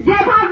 Yeah,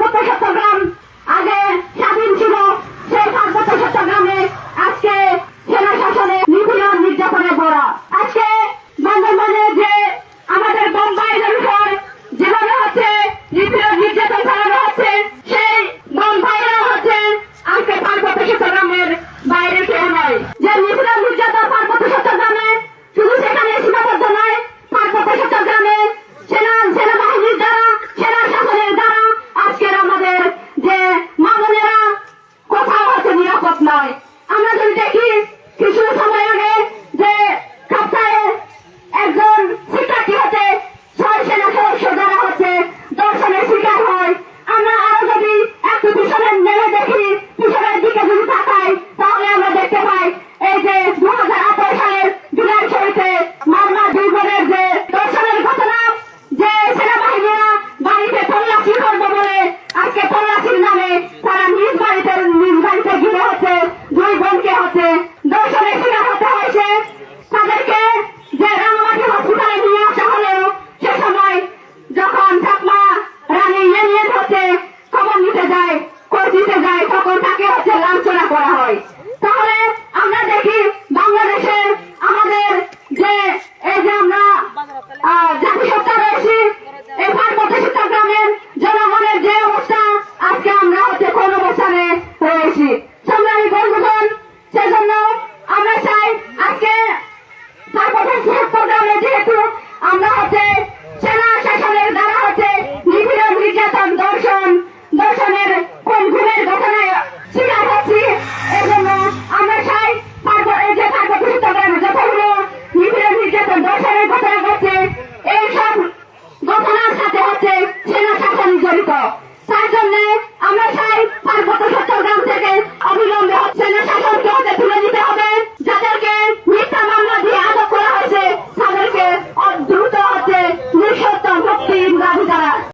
করা হয়। তাহলে আমরা দেখি বাংলাদেশের আমাদের যে, এই যে আমরা জাতিসত্তা রয়েছি, এবার প্রতিষ্ঠা গ্রামের জনগণের যে অবস্থা, আজকে আমরা হচ্ছে কোন অবস্থানে রয়েছি। সংগ্রামী বন্ধুগণ সেজন্য আমরা চাই আজকে যেহেতু আমরা হচ্ছে সেনা